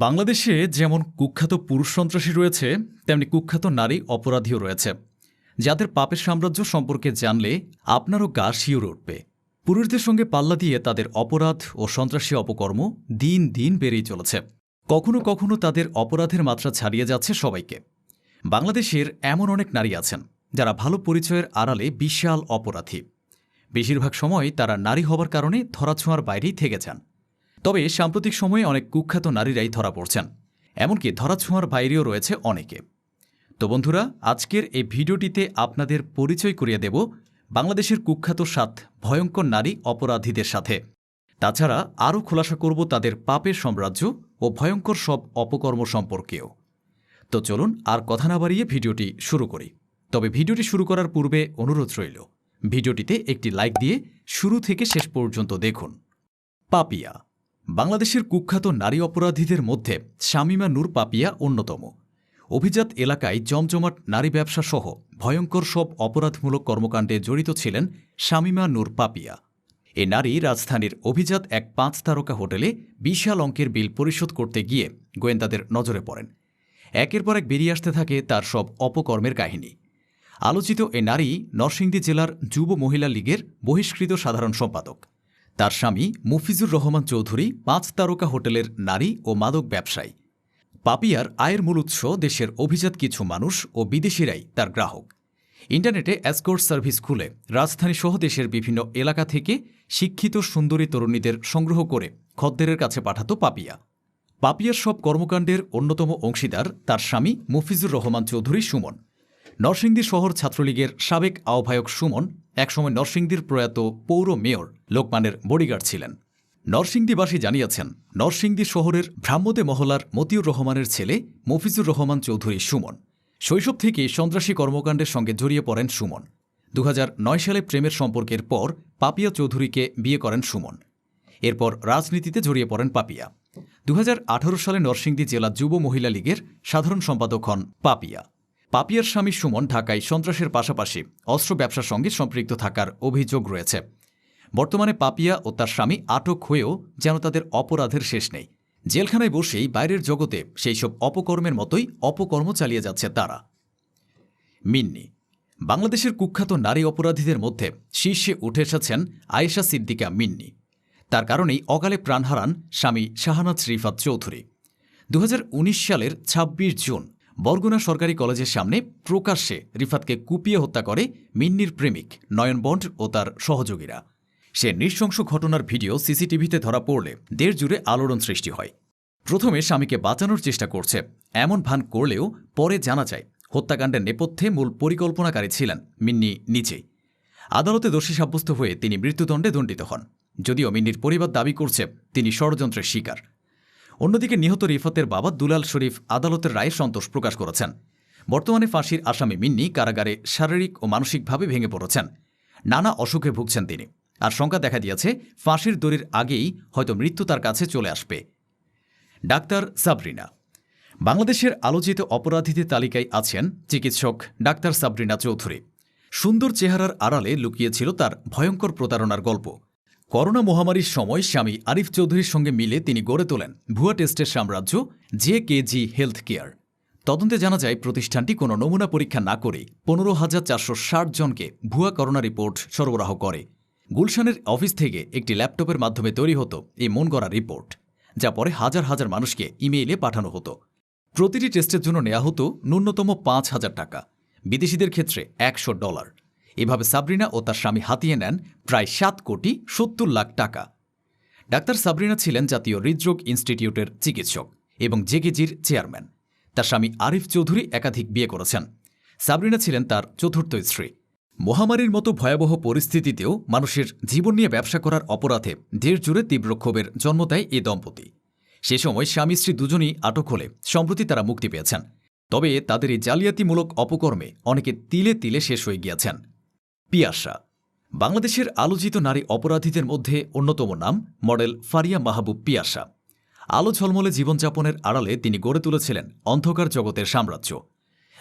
বাংলাদেশে যেমন কুখ্যাত পুরুষ সন্ত্রাসী রয়েছে, তেমনি কুখ্যাত নারী অপরাধীও রয়েছে। যাদের পাপের সাম্রাজ্য সম্পর্কে জানলে আপনারও গা শিউরে উঠবে। পুরুষদের সঙ্গে পাল্লা দিয়ে তাদের অপরাধ ও সন্ত্রাসী অপকর্ম দিন দিন বেড়েই চলেছে। কখনো কখনো তাদের অপরাধের মাত্রা ছাড়িয়ে যাচ্ছে সবাইকে। বাংলাদেশের এমন অনেক নারী আছেন, যারা ভালো পরিচয়ের আড়ালে বিশাল অপরাধী। বেশিরভাগ সময় তারা নারী হবার কারণে ধরাছোঁয়ার বাইরেই থেকে যান। তবে সাম্প্রতিক সময়ে অনেক কুখ্যাত নারীরাই ধরা পড়ছেন। এমনকি ধরাছোঁয়ার বাইরেও রয়েছে অনেকে। তো বন্ধুরা, আজকের এই ভিডিওটিতে আপনাদের পরিচয় করিয়ে দেব বাংলাদেশের কুখ্যাত সাত ভয়ঙ্কর নারী অপরাধীদের সাথে। তাছাড়া আরও খোলাসা করব তাদের পাপের সাম্রাজ্য ও ভয়ঙ্কর সব অপকর্ম সম্পর্কেও। তো চলুন আর কথা না বাড়িয়ে ভিডিওটি শুরু করি। তবে ভিডিওটি শুরু করার পূর্বে অনুরোধ রইল, ভিডিওটিতে একটি লাইক দিয়ে শুরু থেকে শেষ পর্যন্ত দেখুন। পাপিয়া বাংলাদেশের কুখ্যাত নারী অপরাধীদের মধ্যে শামিমা নূর পাপিয়া অন্যতম। অভিজাত এলাকায় জমজমাট নারী ব্যবসা সহ ভয়ঙ্কর সব অপরাধমূলক কর্মকাণ্ডে জড়িত ছিলেন শামিমা নূর পাপিয়া। এ নারী রাজধানীর অভিজাত এক পাঁচ তারকা হোটেলে বিশাল অঙ্কের বিল পরিশোধ করতে গিয়ে গোয়েন্দাদের নজরে পড়েন। একের পর এক বেরিয়ে আসতে থাকে তার সব অপকর্মের কাহিনী। আলোচিত এ নারী নরসিংদী জেলার যুব মহিলা লীগের বহিষ্কৃত সাধারণ সম্পাদক। তার স্বামী মুফিজুর রহমান চৌধুরী পাঁচ তারকা হোটেলের নারী ও মাদক ব্যবসায়ী। পাপিয়ার আয়ের মূল উৎস দেশের অভিজাত কিছু মানুষ ও বিদেশিরাই তার গ্রাহক। ইন্টারনেটে অ্যাসকোর্ট সার্ভিস খুলে রাজধানী সহ দেশের বিভিন্ন এলাকা থেকে শিক্ষিত সুন্দরী তরুণীদের সংগ্রহ করে খদ্দেরের কাছে পাঠাত পাপিয়া। পাপিয়ার সব কর্মকাণ্ডের অন্যতম অংশীদার তার স্বামী মুফিজুর রহমান চৌধুরী সুমন। নরসিংদী শহর ছাত্রলীগের সাবেক আহ্বায়ক সুমন একসময় নরসিংদীর প্রয়াত পৌর মেয়র লোকমানের বডিগার্ড ছিলেন। নরসিংদীবাসী জানিয়েছেন, নরসিংদী শহরের ভ্রাম্যদে মহলার মতিউর রহমানের ছেলে মফিজুর রহমান চৌধুরী সুমন। শৈশব থেকে সন্ত্রাসী কর্মকাণ্ডের সঙ্গে জড়িয়ে পড়েন সুমন। দু হাজার নয় সালে প্রেমের সম্পর্কের পর পাপিয়া চৌধুরীকে বিয়ে করেন সুমন। এরপর রাজনীতিতে জড়িয়ে পড়েন পাপিয়া। দু হাজার আঠারো সালে নরসিংদী জেলা যুব মহিলা লীগের সাধারণ সম্পাদক হন পাপিয়া। পাপিয়ার স্বামী সুমন ঢাকায় সন্ত্রাসের পাশাপাশি অস্ত্র ব্যবসার সঙ্গে সম্পৃক্ত থাকার অভিযোগ রয়েছে। বর্তমানে পাপিয়া ও তার স্বামী আটক হয়েও যেন তাদের অপরাধের শেষ নেই। জেলখানায় বসেই বাইরের জগতে সেই সব অপকর্মের মতোই অপকর্ম চালিয়ে যাচ্ছে তারা। মিন্নি, বাংলাদেশের কুখ্যাত নারী অপরাধীদের মধ্যে শীর্ষে উঠে এসেছেন আয়েশা সিদ্দিকা মিন্নি। তার কারণেই অকালে প্রাণ হারান স্বামী শাহানাজ রিফাত চৌধুরী। দু হাজার উনিশ সালের ২৬ জুন বরগুনা সরকারি কলেজের সামনে প্রকাশ্যে রিফাতকে কুপিয়ে হত্যা করে মিন্নির প্রেমিক নয়ন বন্ড ও তার সহযোগীরা। সে নৃশংস ঘটনার ভিডিও সিসিটিভিতে ধরা পড়লে দেড় জুড়ে আলোড়ন সৃষ্টি হয়। প্রথমে স্বামীকে বাঁচানোর চেষ্টা করছে। এমন ভান করলেও পরে জানা যায়, হত্যাকাণ্ডের নেপথ্যে মূল পরিকল্পনাকারী ছিলেন মিন্নি নিজেই। আদালতে দোষী সাব্যস্ত হয়ে তিনি মৃত্যুদণ্ডে দণ্ডিত হন। যদিও মিন্নির পরিবার দাবি করছে, তিনি ষড়যন্ত্রের শিকার। অন্যদিকে নিহত রিফাতের বাবা দুলাল শরীফ আদালতের রায়ে সন্তোষ প্রকাশ করেছেন। বর্তমানে ফাঁসির আসামি মিন্নি কারাগারে শারীরিক ও মানসিকভাবে ভেঙে পড়েছেন। নানা অসুখে ভুগছেন তিনি। আর শঙ্কা দেখা দিয়েছে, ফাঁসির দড়ির আগেই হয়তো মৃত্যু তার কাছে চলে আসবে। ডাক্তার সাবরিনা। বাংলাদেশের আলোচিত অপরাধীদের তালিকায় আছেন চিকিৎসক ডাক্তার সাবরিনা চৌধুরী। সুন্দর চেহারার আড়ালে লুকিয়েছিল তার ভয়ঙ্কর প্রতারণার গল্প। করোনা মহামারীর সময় স্বামী আরিফ চৌধুরীর সঙ্গে মিলে তিনি গড়ে তোলেন ভুয়া টেস্টের সাম্রাজ্য J K G health care তদন্তে জানা যায়, প্রতিষ্ঠানটি কোনো নমুনা পরীক্ষা না করে পনেরো হাজার চারশো ষাট জনকে ভুয়া করোনা রিপোর্ট সরবরাহ করে। গুলশানের অফিস থেকে একটি ল্যাপটপের মাধ্যমে তৈরি হতো এই মন গড়া রিপোর্ট, যা পরে হাজার হাজার মানুষকে ইমেইলে পাঠানো হতো। প্রতিটি টেস্টের জন্য নেওয়া হতো ন্যূনতম পাঁচ হাজার টাকা, বিদেশিদের ক্ষেত্রে একশো ডলার। এভাবে সাবরিনা ও তার স্বামী হাতিয়ে নেন প্রায় সাত কোটি সত্তর লাখ টাকা। ডাক্তার সাবরিনা ছিলেন জাতীয় হৃদরোগ ইনস্টিটিউটের চিকিৎসক এবং জেকেজির চেয়ারম্যান। তার স্বামী আরিফ চৌধুরী একাধিক বিয়ে করেছেন। সাবরিনা ছিলেন তার চতুর্থ স্ত্রী। মহামারীর মতো ভয়াবহ পরিস্থিতিতেও মানুষের জীবন নিয়ে ব্যবসা করার অপরাধে দেশ জুড়ে তীব্র ক্ষোভের জন্ম দেয় এ দম্পতি। সে সময় স্বামী স্ত্রী দুজনই আটক হলে সম্প্রতি তারা মুক্তি পেয়েছেন। তবে তাদের এই জালিয়াতিমূলক অপকর্মে অনেকে তিলে তিলে শেষ হয়ে গিয়েছেন। পিয়াসা। বাংলাদেশের আলোচিত নারী অপরাধীদের মধ্যে অন্যতম নাম মডেল ফারিয়া মাহবুব পিয়াসা। আলো ঝলমলে জীবনযাপনের আড়ালে তিনি গড়ে তুলেছিলেন অন্ধকার জগতের সাম্রাজ্য।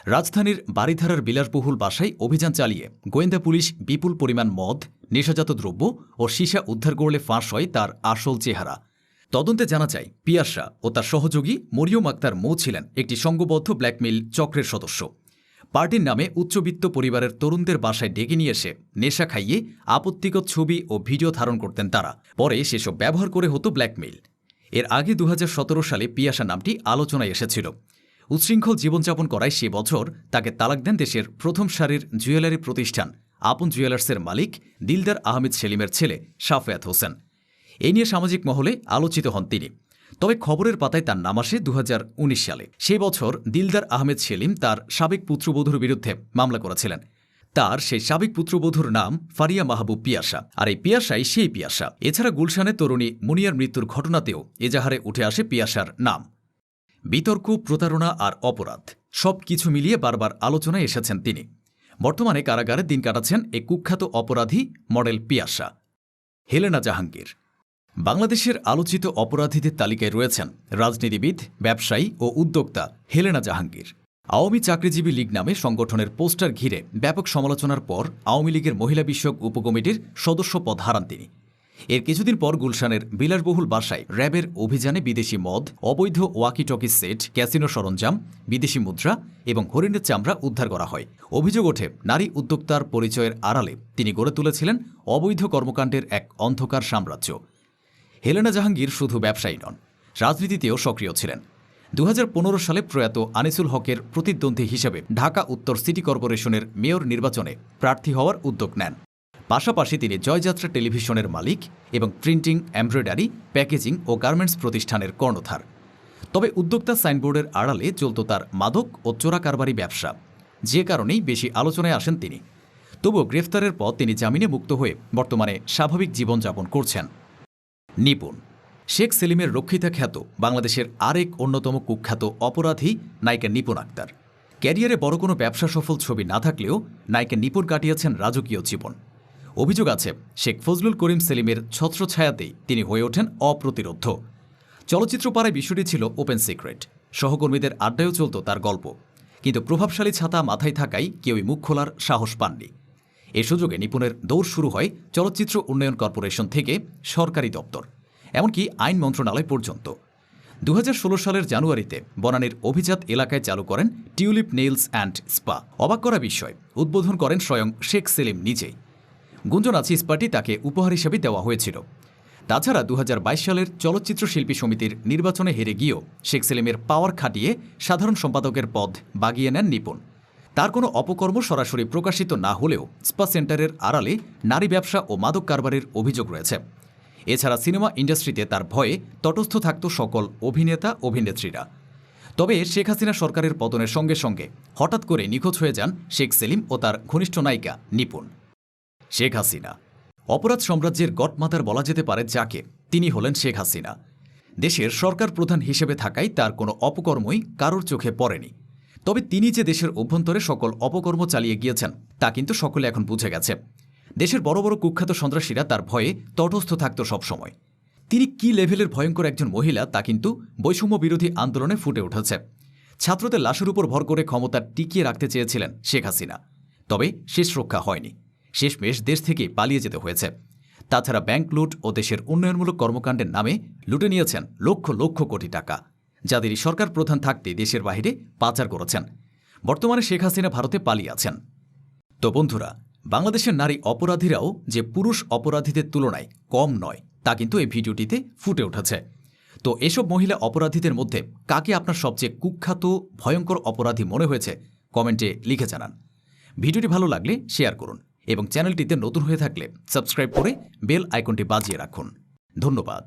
রাজধানীর বাড়িধারার বিলাসবহুল বাসায় অভিযান চালিয়ে গোয়েন্দা পুলিশ বিপুল পরিমাণ মদ, নেশাজাত দ্রব্য ও সীসা উদ্ধার করলে ফাঁস হয় তার আসল চেহারা। তদন্তে জানা যায়, পিয়াসা ও তার সহযোগী মরিয়ম আক্তার মৌ ছিলেন একটি সংঘবদ্ধ ব্ল্যাকমেইল চক্রের সদস্য। পার্টির নামে উচ্চবিত্ত পরিবারের তরুণদের বাসায় ডেকে নিয়ে এসে নেশা খাইয়ে আপত্তিকর ছবি ও ভিডিও ধারণ করতেন তারা। পরে সেসব ব্যবহার করে হতো ব্ল্যাকমেইল। এর আগে দু হাজার সতেরো সালে পিয়াসা নামটি আলোচনায় এসেছিল। উচ্ছৃঙ্খল জীবনযাপন করায় সে বছর তাকে তালাক দেন দেশের প্রথম সারির জুয়েলারি প্রতিষ্ঠান। আপন জুয়েলার্সের মালিক দিলদার আহমেদ সেলিমের ছেলে সাফেয়াত হোসেন। এই নিয়ে সামাজিক মহলে আলোচিত হন তিনি। তবে খবরের পাতায় তার নাম আসে দু হাজার উনিশ সালে। সেই বছর দিলদার আহমেদ সেলিম তার সাবেক পুত্রবধূর বিরুদ্ধে মামলা করেছিলেন। তার সেই সাবেক পুত্রবধূর নাম ফারিয়া মাহবুব পিয়াসা, আর এই পিয়াসাই সেই পিয়াসা। এছাড়া গুলশানে তরুণী মুনিয়ার মৃত্যুর ঘটনাতেও এজাহারে উঠে আসে পিয়াসার নাম। বিতর্ক, প্রতারণা আর অপরাধ, সব কিছু মিলিয়ে বারবার আলোচনায় এসেছেন তিনি। বর্তমানে কারাগারে দিন কাটাচ্ছেন এই কুখ্যাত অপরাধী মডেল পিয়াসা। হেলেনা জাহাঙ্গীর বাংলাদেশের আলোচিত অপরাধীদের তালিকায় রয়েছেন রাজনীতিবিদ, ব্যবসায়ী ও উদ্যোক্তা হেলেনা জাহাঙ্গীর। আওয়ামী চাকরিজীবী লীগ নামে সংগঠনের পোস্টার ঘিরে ব্যাপক সমালোচনার পর আওয়ামী লীগের মহিলা বিষয়ক উপকমিটির সদস্য পদ হারান তিনি। এর কিছুদিন পর গুলশানের বিলাসবহুল বাসায় র্যাবের অভিযানে বিদেশি মদ, অবৈধ ওয়াকি টকি সেট, ক্যাসিনো সরঞ্জাম, বিদেশি মুদ্রা এবং হরিণের চামড়া উদ্ধার করা হয়। অভিযোগ ওঠে, নারী উদ্যোক্তার পরিচয়ের আড়ালে তিনি গড়ে তুলেছিলেন অবৈধ কর্মকাণ্ডের এক অন্ধকার সাম্রাজ্য। হেলেনা জাহাঙ্গীর শুধু ব্যবসায়ী নন, রাজনীতিতেও সক্রিয় ছিলেন। দু হাজার পনেরো সালে প্রয়াত আনিসুল হকের প্রতিদ্বন্দ্বী হিসেবে ঢাকা উত্তর সিটি কর্পোরেশনের মেয়র নির্বাচনে প্রার্থী হওয়ার উদ্যোগ নেন। পাশাপাশি তিনি জয়যাত্রা টেলিভিশনের মালিক এবং প্রিন্টিং, এমব্রয়ডারি, প্যাকেজিং ও গার্মেন্টস প্রতিষ্ঠানের কর্ণধার। তবে উদ্যোক্তা সাইনবোর্ডের আড়ালে চলত তার মাদক ও চোরা কারবারি ব্যবসা। যে কারণেই বেশি আলোচনায় আসেন তিনি। তবুও গ্রেফতারের পর তিনি জামিনে মুক্ত হয়ে বর্তমানে স্বাভাবিক জীবনযাপন করছেন। নিপুণ। শেখ সেলিমের রক্ষিতা খ্যাত বাংলাদেশের আরেক অন্যতম কুখ্যাত অপরাধী নায়িকা নিপুণ আক্তার। ক্যারিয়ারে বড় কোনো ব্যবসা সফল ছবি না থাকলেও নায়িকা নিপুণ কাটিয়েছেন রাজকীয় জীবন। অভিযোগ আছে, শেখ ফজলুল করিম সেলিমের ছত্রছায়াতেই তিনি হয়ে ওঠেন অপ্রতিরোধ্য। চলচ্চিত্র পাড়ায় বিষয়টি ছিল ওপেন সিক্রেট। সহকর্মীদের আড্ডায়ও চলত তার গল্প। কিন্তু প্রভাবশালী ছাতা মাথায় থাকায় কেউই মুখ খোলার সাহস পাননি। এ সুযোগে নিপুণের দৌড় শুরু হয় চলচ্চিত্র উন্নয়ন কর্পোরেশন থেকে সরকারি দপ্তর, এমনকি আইন মন্ত্রণালয় পর্যন্ত। দু হাজার ষোলো সালের জানুয়ারিতে বনানীর অভিজাত এলাকায় চালু করেন টিউলিপ নেইলস অ্যান্ড স্পা। অবাক করা বিষয়, উদ্বোধন করেন স্বয়ং শেখ সেলিম নিজেই। গুঞ্জন আছে স্পাটি তাকে উপহার হিসেবে দেওয়া হয়েছিল। তাছাড়া দু হাজার বাইশ সালের চলচ্চিত্র শিল্পী সমিতির নির্বাচনে হেরে গিয়েও শেখ সেলিমের পাওয়ার খাটিয়ে সাধারণ সম্পাদকের পদ বাগিয়ে নেন নিপুণ। তার কোনো অপকর্ম সরাসরি প্রকাশিত না হলেও স্পা সেন্টারের আড়ালে নারী ব্যবসা ও মাদক কারবারের অভিযোগ রয়েছে। এছাড়া সিনেমা ইন্ডাস্ট্রিতে তার ভয়ে তটস্থ থাকত সকল অভিনেতা, অভিনেত্রীরা। তবে শেখ হাসিনা সরকারের পতনের সঙ্গে সঙ্গে হঠাৎ করে নিখোঁজ হয়ে যান শেখ সেলিম ও তার ঘনিষ্ঠ নায়িকা নিপুণ। শেখ হাসিনা। অপরাধ সাম্রাজ্যের গটমাতার বলা যেতে পারে যাকে, তিনি হলেন শেখ হাসিনা। দেশের সরকার প্রধান হিসেবে থাকায় তার কোনো অপকর্মই কারোর চোখে পড়েনি। তবে তিনি যে দেশের অভ্যন্তরে সকল অপকর্ম চালিয়ে গিয়েছেন, তা কিন্তু সকলে এখন বুঝে গেছে। দেশের বড় বড় কুখ্যাত সন্ত্রাসীরা তার ভয়ে তটস্থ থাকত সবসময়। তিনি কি লেভেলের ভয়ঙ্কর একজন মহিলা তা কিন্তু বৈষম্য বিরোধী আন্দোলনে ফুটে উঠেছে। ছাত্রদের লাশের উপর ভর করে ক্ষমতা টিকিয়ে রাখতে চেয়েছিলেন শেখ হাসিনা। তবে শেষ রক্ষা হয়নি। শেষমেশ দেশ থেকে পালিয়ে যেতে হয়েছে। তাছাড়া ব্যাংক লুট ও দেশের উন্নয়নমূলক কর্মকাণ্ডের নামে লুটে নিয়েছেন লক্ষ লক্ষ কোটি টাকা। যাদেরই সরকার প্রধান থাকতে দেশের বাইরে পাচার করেছেন। বর্তমানে শেখ হাসিনা ভারতে পালিয়ে আছেন। তো বন্ধুরা, বাংলাদেশের নারী অপরাধীরাও যে পুরুষ অপরাধীদের তুলনায় কম নয়, তা কিন্তু এই ভিডিওটিতে ফুটে উঠেছে। তো এসব মহিলা অপরাধীদের মধ্যে কাকে আপনার সবচেয়ে কুখ্যাত, ভয়ঙ্কর অপরাধী মনে হয়েছে? কমেন্টে লিখে জানান। ভিডিওটি ভালো লাগলে শেয়ার করুন এবং চ্যানেলটিতে নতুন হয়ে থাকলে সাবস্ক্রাইব করে বেল আইকনটি বাজিয়ে রাখুন। ধন্যবাদ।